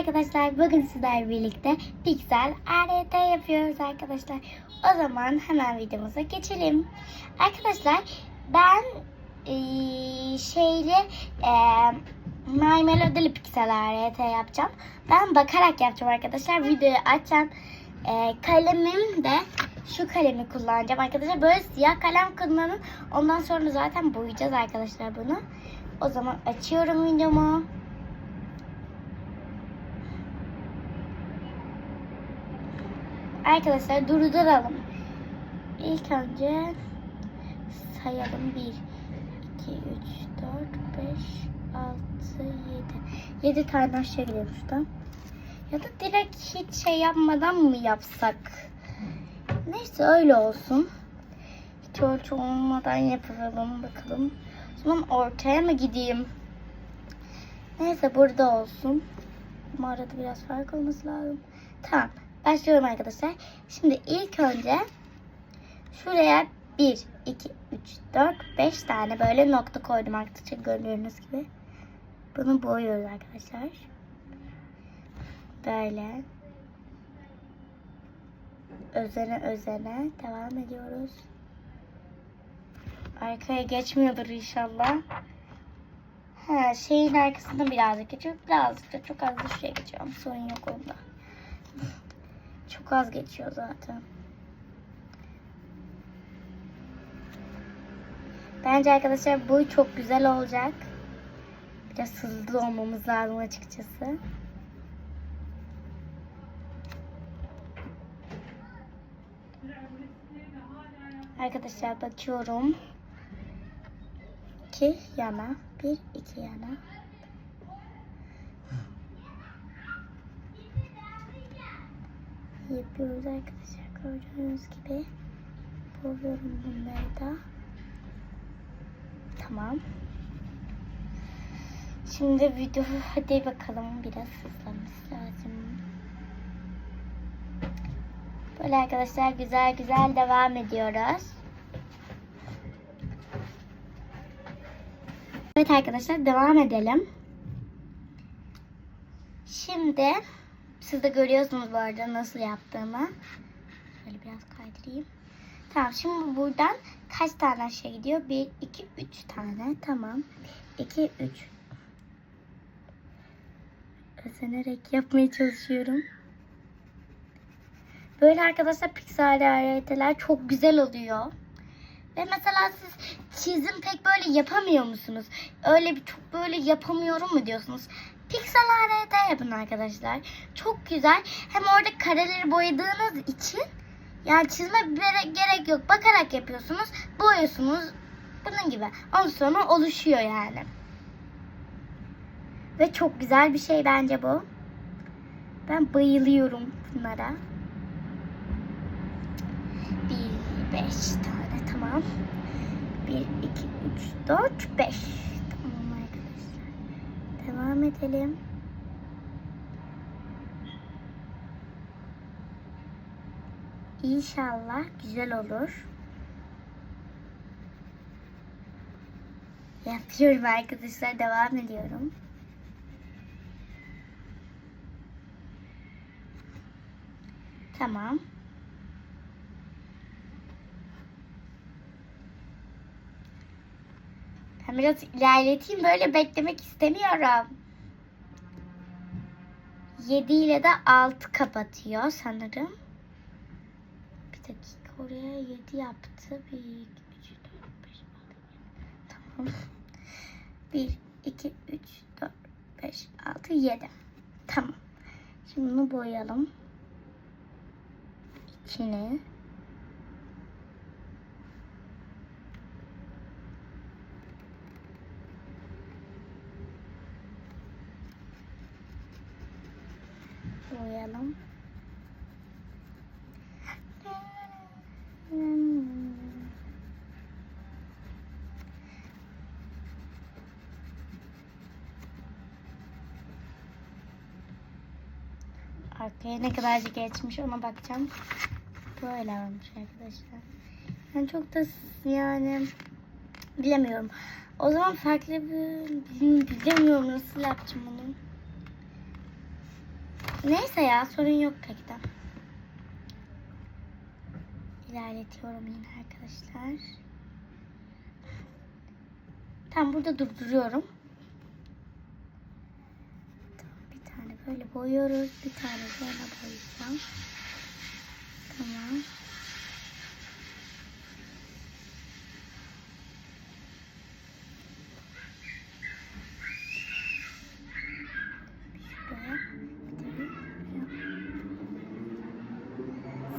arkadaşlar. Bugün sizlerle birlikte Pixel RT yapıyoruz arkadaşlar. O zaman hemen videomuza geçelim. Arkadaşlar ben eee, şeyli eee My Melody'li Pixel RT yapacağım. Ben bakarak yapacağım arkadaşlar. Videoyu açacağım. Eee, kalemim de şu kalemi kullanacağım arkadaşlar. Böyle siyah kalem kullanın. Ondan sonra zaten boyayacağız arkadaşlar bunu. O zaman açıyorum videomu. Arkadaşlar durduralım. İlk önce sayalım. 1, 2, 3, 4, 5, 6, 7. 7 tane aşağı gidiyor şuradan. Ya da direkt hiç şey yapmadan mı yapsak? Neyse öyle olsun. Hiç ölçü olmadan yapalım bakalım. O zaman ortaya mı gideyim? Neyse burada olsun. Ama arada biraz fark olması lazım. Tamam. Başlıyorum arkadaşlar. Şimdi ilk önce şuraya 1, 2, 3, 4, 5 tane böyle nokta koydum arkadaşlar gördüğünüz gibi. Bunu boyuyoruz arkadaşlar. Böyle. Özene özene devam ediyoruz. Arkaya geçmiyordur inşallah. Ha, şeyin arkasında birazcık geçiyor. Birazcık da çok az da şuraya geçiyorum. Sorun yok onda. Çok az geçiyor zaten. Bence arkadaşlar bu çok güzel olacak. Biraz hızlı olmamız lazım açıkçası. Arkadaşlar bakıyorum. İki yana. Bir, iki yana. Yapıyoruz arkadaşlar. Gördüğünüz gibi bozuyorum bunları da. Tamam. Şimdi video hadi bakalım biraz hızlanması lazım. Böyle arkadaşlar güzel güzel devam ediyoruz. Evet arkadaşlar devam edelim. Şimdi siz de görüyorsunuz bu arada nasıl yaptığımı. Şöyle biraz kaydırayım. Tamam şimdi buradan kaç tane aşağı gidiyor? 1, 2, 3 tane. Tamam. 2, 3. Özenerek yapmaya çalışıyorum. Böyle arkadaşlar piksel hareketler çok güzel oluyor. Ve mesela siz çizim pek böyle yapamıyor musunuz? Öyle bir çok böyle yapamıyorum mu diyorsunuz? Pixel ART yapın arkadaşlar. Çok güzel. Hem orada kareleri boyadığınız için yani çizme gerek yok. Bakarak yapıyorsunuz. Boyuyorsunuz. Bunun gibi. Ondan sonra oluşuyor yani. Ve çok güzel bir şey bence bu. Ben bayılıyorum bunlara. Bir, beş tane tamam. Bir, iki, üç, dört, beş. Devam edelim. İnşallah güzel olur. Yapıyorum arkadaşlar. Devam ediyorum. Tamam. Ben biraz ilerleteyim. Böyle beklemek istemiyorum. 7 ile de 6 kapatıyor sanırım. Bir dakika oraya 7 yaptı. 1, 2, 3, 4, 5, 6, 7. Tamam. 1, 2, 3, 4, 5, 6, 7. Tamam. Şimdi bunu boyayalım. İçine. Boyayalım. Arkaya ne kadar geçmiş ona bakacağım. Böyle olmuş arkadaşlar. Yani çok da yani bilemiyorum. O zaman farklı bir bilmiyorum nasıl yapacağım onu. Neyse ya sorun yok pek de. İlerletiyorum yine arkadaşlar. Tam burada durduruyorum. Bir tane böyle boyuyoruz. Bir tane böyle boyayacağım. Tamam. Şuraya, bir de buraya.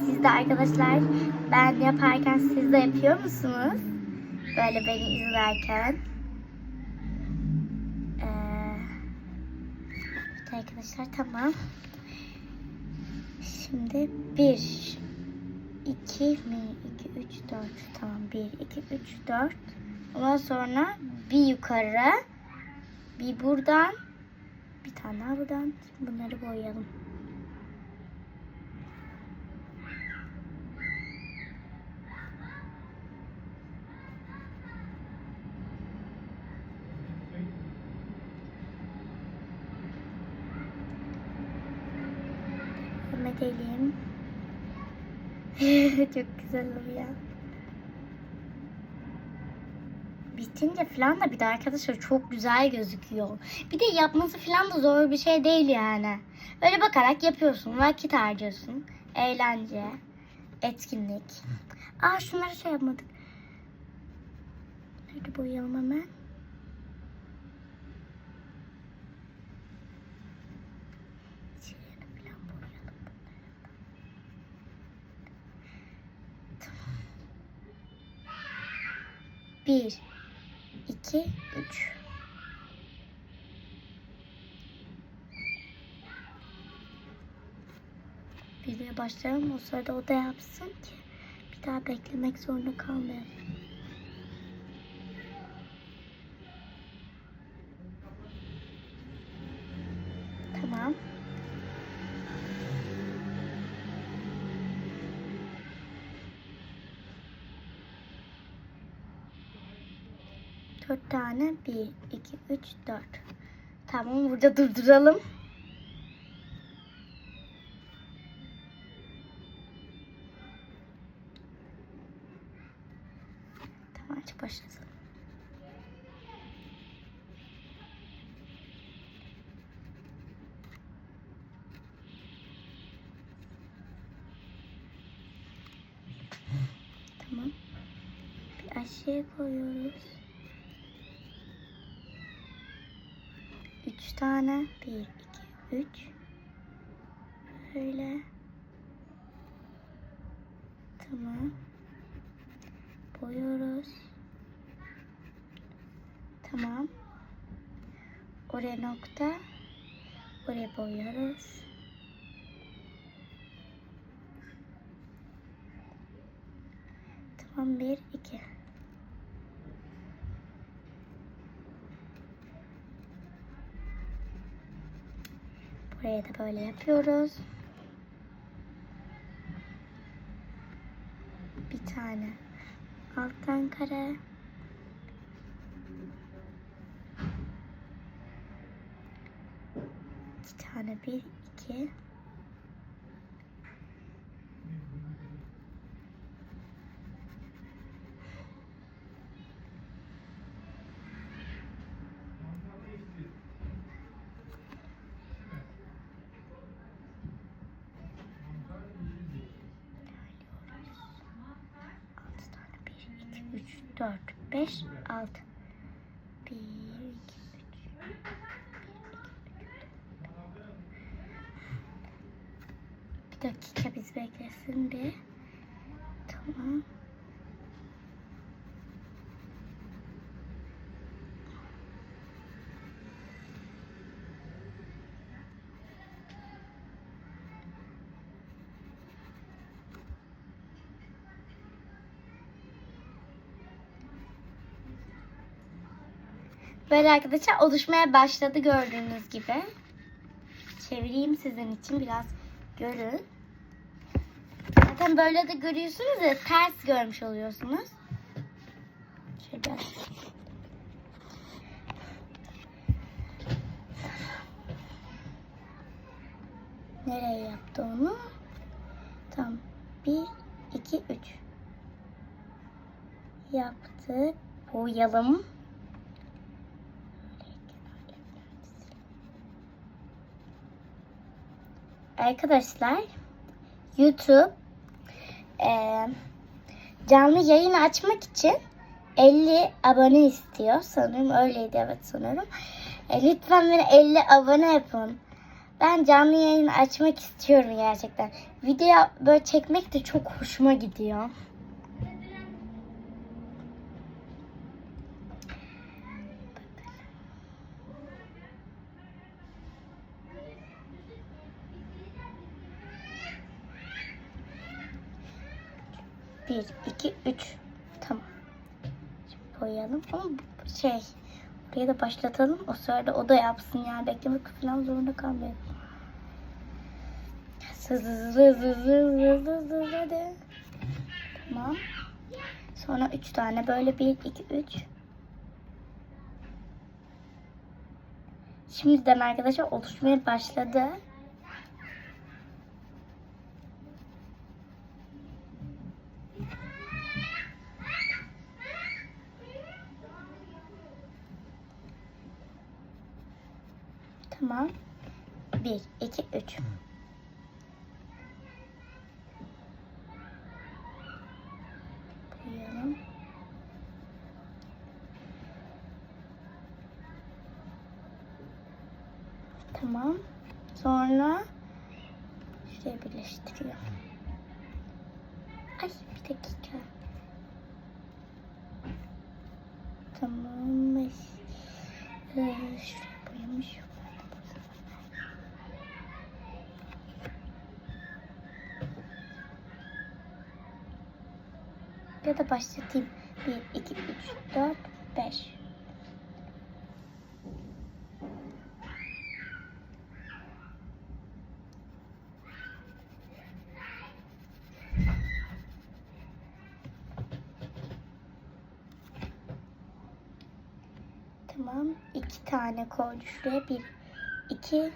Siz de arkadaşlar ben yaparken siz de yapıyor musunuz? Böyle beni izlerken. Ee, evet arkadaşlar tamam. Şimdi 1 2 mi? 2 3 4 tamam 1 2 3 4 Ondan sonra bir yukarı bir buradan bir tane daha buradan bunları boyayalım. Edelim. Çok güzel oluyor. Bitince falan da bir de arkadaşlar çok güzel gözüküyor. Bir de yapması falan da zor bir şey değil yani. Öyle bakarak yapıyorsun, vakit harcıyorsun. Eğlence, etkinlik. Aa şunları şey yapmadık. Nerede boyayalım hemen? İçlerini falan boyayalım bunları. Tamam. Bir, iki, üç. Videoya başlayalım o sırada o da yapsın ki bir daha beklemek zorunda kalmayalım. Tane. Bir, iki, üç, dört. Tamam burada durduralım. Tamam aç başlasın. Tamam. Bir aşağıya koyuyoruz. Üç tane. Bir, iki, üç. Böyle. Tamam. Boyuyoruz. Tamam. Oraya nokta. Oraya boyuyoruz. Tamam bir, iki. Buraya da böyle yapıyoruz. Bir tane alttan kare. İki tane bir, iki. Altı tane. Bir, iki, üç, dört, beş, altı. Bir, iki, üç. Bir dakika biz beklesin bir. Tamam. Böyle arkadaşlar oluşmaya başladı gördüğünüz gibi. Çevireyim sizin için biraz görün. Zaten böyle de görüyorsunuz ya ters görmüş oluyorsunuz. Şöyle Nereye yaptı onu? Tamam. Bir, iki, üç. Yaptık. Boyayalım. Arkadaşlar YouTube eee, canlı yayın açmak için 50 abone istiyor. Sanırım öyleydi evet sanırım. E, lütfen beni 50 abone yapın. Ben canlı yayın açmak istiyorum gerçekten. Video böyle çekmek de çok hoşuma gidiyor. Bir, iki, üç. Tamam. Şimdi boyayalım ama şey buraya da başlatalım. O sırada o da yapsın yani beklemek falan zorunda kalmayalım. Hızlı hızlı hızlı hızlı hızlı hızlı hadi. Tamam. Sonra üç tane böyle bir, iki, üç. Şimdiden arkadaşlar oluşmaya başladı. Tamam. 1, 2, 3. başlatayım. 1, 2, 3, 4, 5. Tamam. iki tane koydu şuraya. Bir, iki.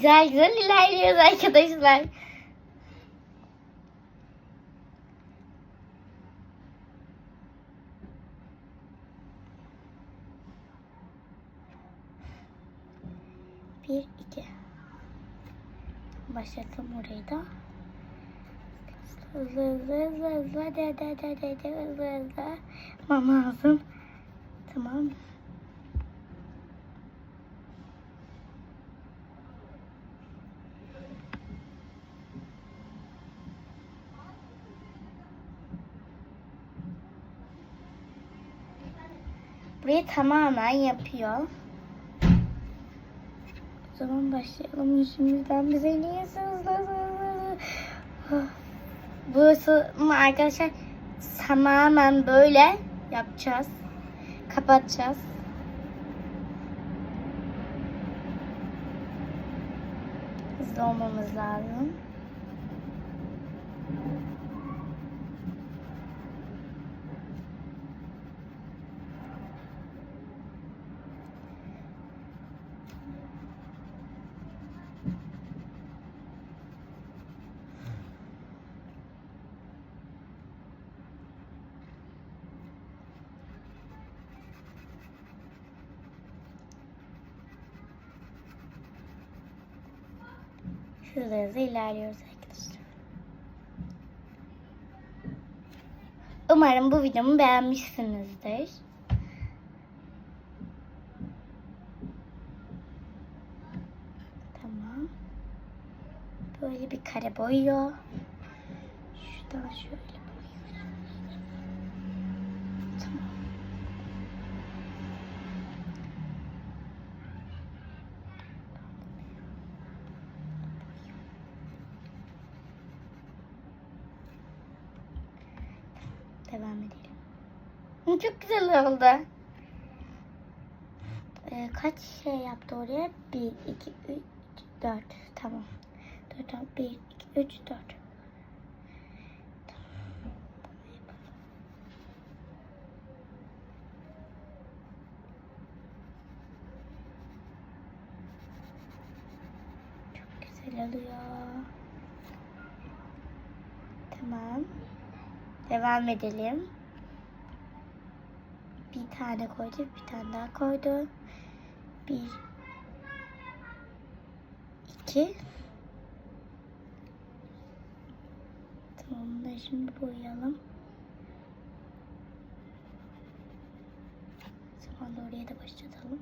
Güzel güzel ilerliyoruz arkadaşlar. Bir, iki. Başlatalım orayı da. Hızlı hızlı hızlı hızlı hadi hadi hadi hadi hadi hızlı hızlı. Lazım. Tamam. Burayı tamamen yapıyor. O zaman başlayalım şimdiden bize niye. Burası arkadaşlar tamamen böyle yapacağız. Kapatacağız. Hızlı olmamız lazım. Hızlı hızlı ilerliyoruz arkadaşlar. Umarım bu videomu beğenmişsinizdir. Tamam. Böyle bir kare boyuyor. Şuradan şöyle Çok güzel oldu. Ee, kaç şey yaptı oraya? 1, 2, 3, 4. Tamam. Dur, tamam. 1, 2, 3, 4. güzel oluyor. Tamam. Devam edelim. Bir tane koydu, bir tane daha koydu. Bir, iki. Tamam, bunları şimdi boyayalım. Sonra da oraya da başlatalım.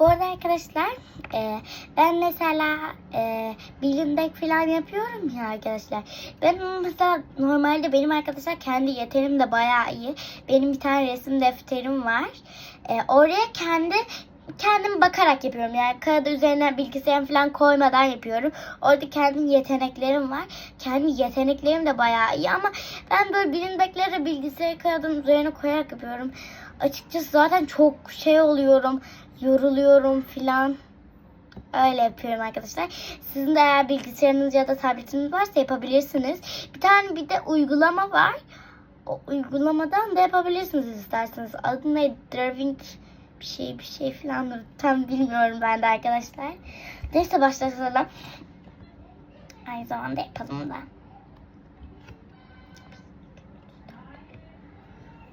Bu arada arkadaşlar e, ben mesela e, bilimdek falan yapıyorum ya arkadaşlar. Ben mesela normalde benim arkadaşlar kendi yeterim de bayağı iyi. Benim bir tane resim defterim var. E, oraya kendi kendim bakarak yapıyorum. Yani kağıt üzerine bilgisayar falan koymadan yapıyorum. Orada kendi yeteneklerim var. Kendi yeteneklerim de bayağı iyi ama ben böyle bilimdekleri bilgisayar kağıdın üzerine koyarak yapıyorum. Açıkçası zaten çok şey oluyorum. Yoruluyorum filan. Öyle yapıyorum arkadaşlar. Sizin de eğer bilgisayarınız ya da tabletiniz varsa yapabilirsiniz. Bir tane bir de uygulama var. O uygulamadan da yapabilirsiniz isterseniz. Adı ne? Drawing bir şey bir şey falan tam bilmiyorum ben de arkadaşlar. Neyse başlayalım. Aynı zamanda yapalım da.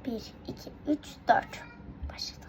Bir, iki, üç, dört. Başladım.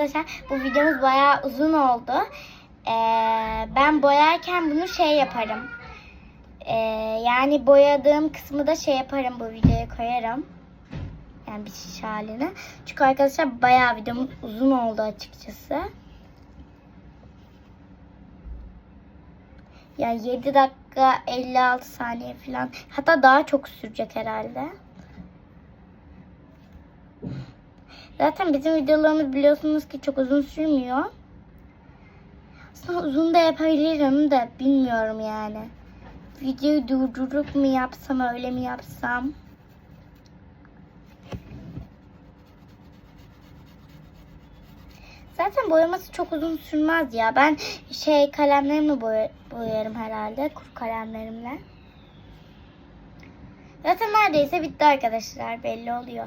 Arkadaşlar bu videomuz bayağı uzun oldu. Ee, ben boyarken bunu şey yaparım. Ee, yani boyadığım kısmı da şey yaparım bu videoya koyarım. Yani bir şiş haline. Çünkü arkadaşlar bayağı videomuz uzun oldu açıkçası. Yani 7 dakika 56 saniye falan. Hatta daha çok sürecek herhalde. Zaten bizim videolarımız biliyorsunuz ki çok uzun sürmüyor. Aslında uzun da yapabilirim de bilmiyorum yani. Videoyu durdurup mu yapsam öyle mi yapsam? Zaten boyaması çok uzun sürmez ya. Ben şey kalemlerimle boya- boyarım herhalde. Kuru kalemlerimle. Zaten neredeyse bitti arkadaşlar. Belli oluyor.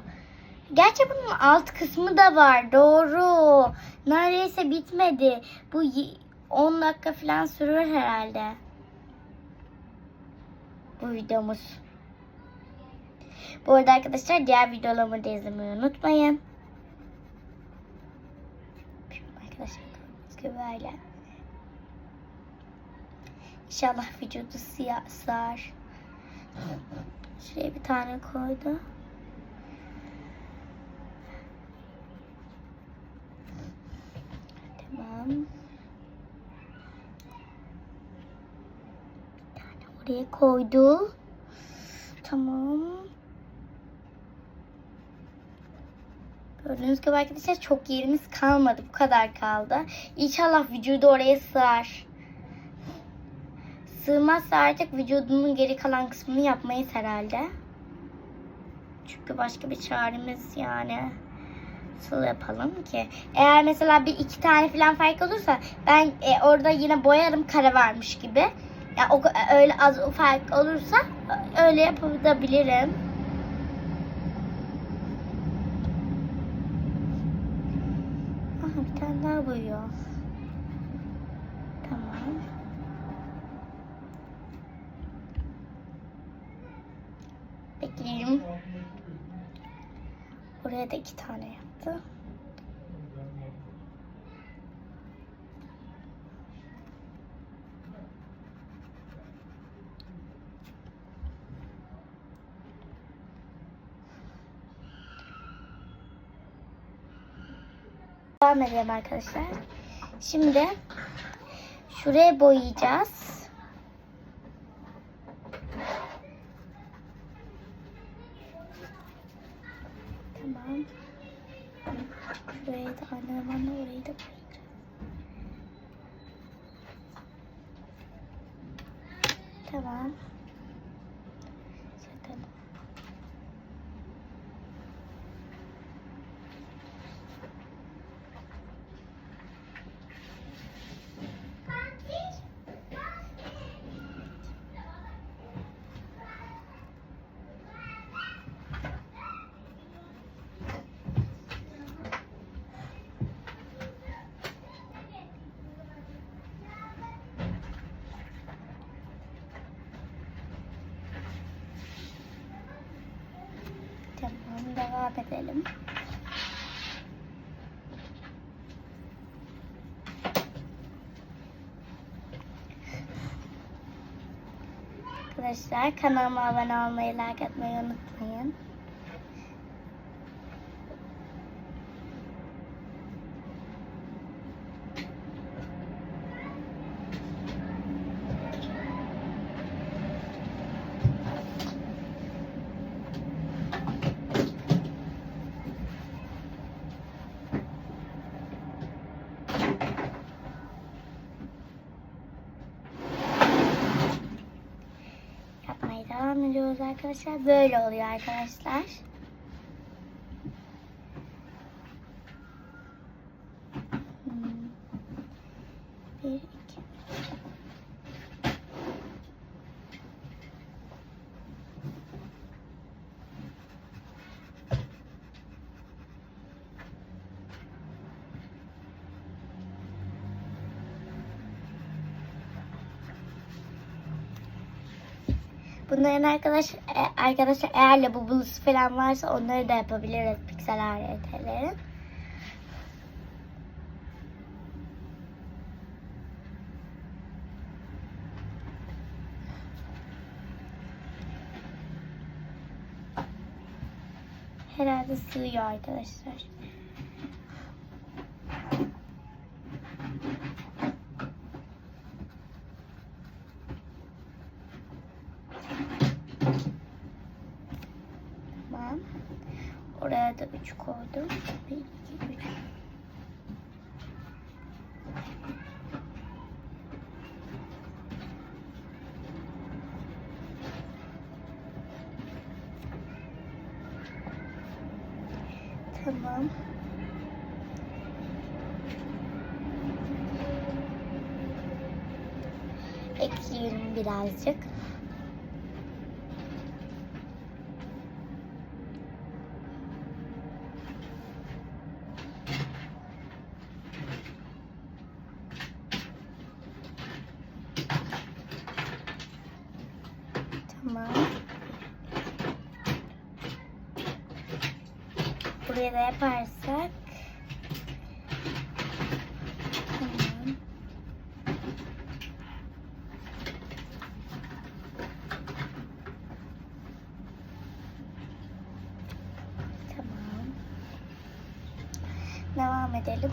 Gerçi bunun alt kısmı da var. Doğru. Neredeyse bitmedi. Bu y- 10 dakika falan sürür herhalde. Bu videomuz. Bu arada arkadaşlar diğer videolarımı da izlemeyi unutmayın. Arkadaşlar gördüğünüz gibi böyle. İnşallah vücudu siyah sığar. Şuraya bir tane koydu. Tamam. Bir tane oraya koydu. Tamam. Gördüğünüz gibi arkadaşlar çok yerimiz kalmadı. Bu kadar kaldı. İnşallah vücudu oraya sığar. Sığmazsa artık vücudunun geri kalan kısmını yapmayız herhalde. Çünkü başka bir çaremiz yani nasıl yapalım ki? Eğer mesela bir iki tane falan fark olursa ben e, orada yine boyarım kare varmış gibi. Ya o öyle az fark olursa öyle yapabilirim. Aha bir tane daha boyuyor. Tamam. Bekleyeyim. Buraya da iki tane yaptı. Devam edelim arkadaşlar. Şimdi şuraya boyayacağız. Şuraya da aynı zamanda orayı da koyacağım. Tamam. Çakalım. Tamam devam edelim. Arkadaşlar kanalıma abone olmayı, like atmayı unutmayın. Yapmaya devam ediyoruz arkadaşlar. Böyle oluyor arkadaşlar. Bunların arkadaş e, arkadaşlar eğer lavabolusu falan varsa onları da yapabiliriz piksel aletlerin. Herhalde sığıyor arkadaşlar. Tamam. Oraya da 3 koydum. 1, 2, 3. Tamam. Ekleyelim birazcık. Tamam. Buraya da yaparsak. Tamam. Tamam. Devam edelim.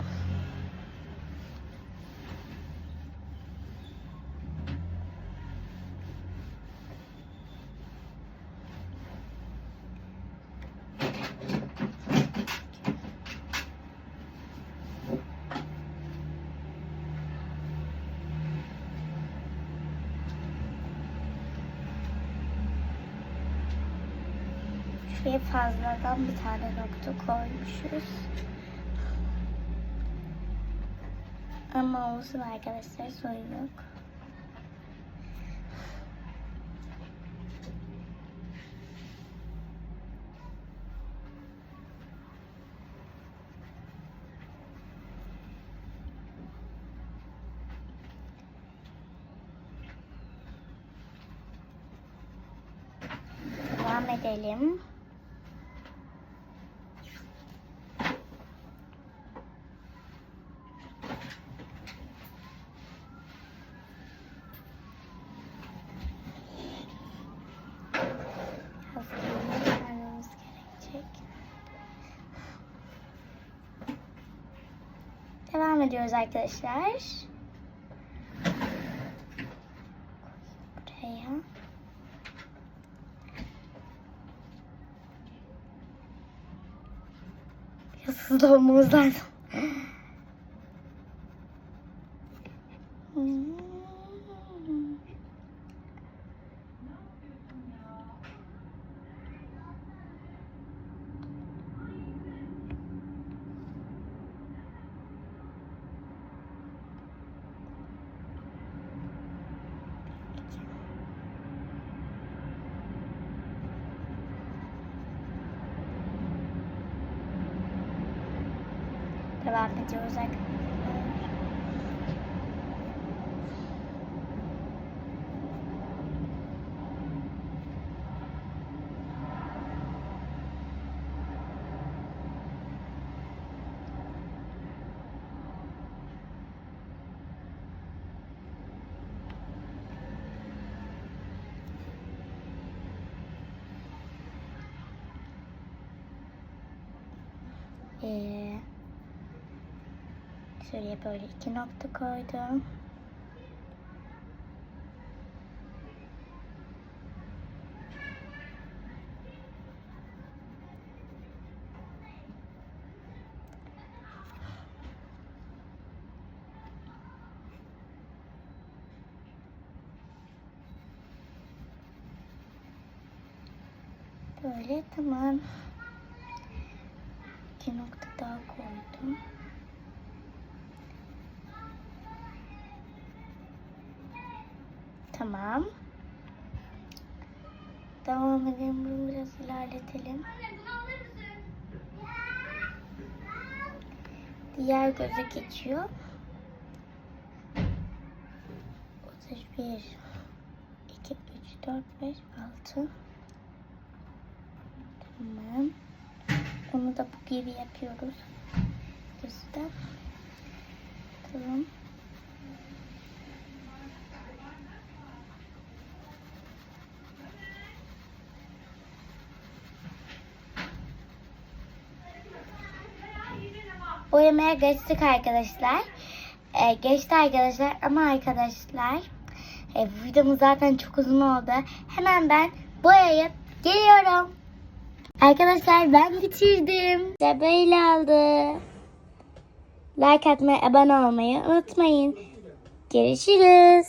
Şuraya fazladan bir tane nokta koymuşuz. Ama olsun arkadaşlar sorun yok. Devam edelim. Ediyoruz arkadaşlar. Buraya. Biraz hızlı olmamız lazım. Devam ediyoruz arkadaşlar. Ee, şuraya böyle iki nokta koydum. Böyle tamam. Diğer göze geçiyor. 31 2 3 4 5 6 Tamam. Onu da bu gibi yapıyoruz. Göster. Tamam. Boyamaya geçtik arkadaşlar. Ee, geçti arkadaşlar ama arkadaşlar e, videomuz zaten çok uzun oldu. Hemen ben boyayıp geliyorum. Arkadaşlar ben bitirdim. İşte böyle oldu. Like atmayı, abone olmayı unutmayın. Görüşürüz.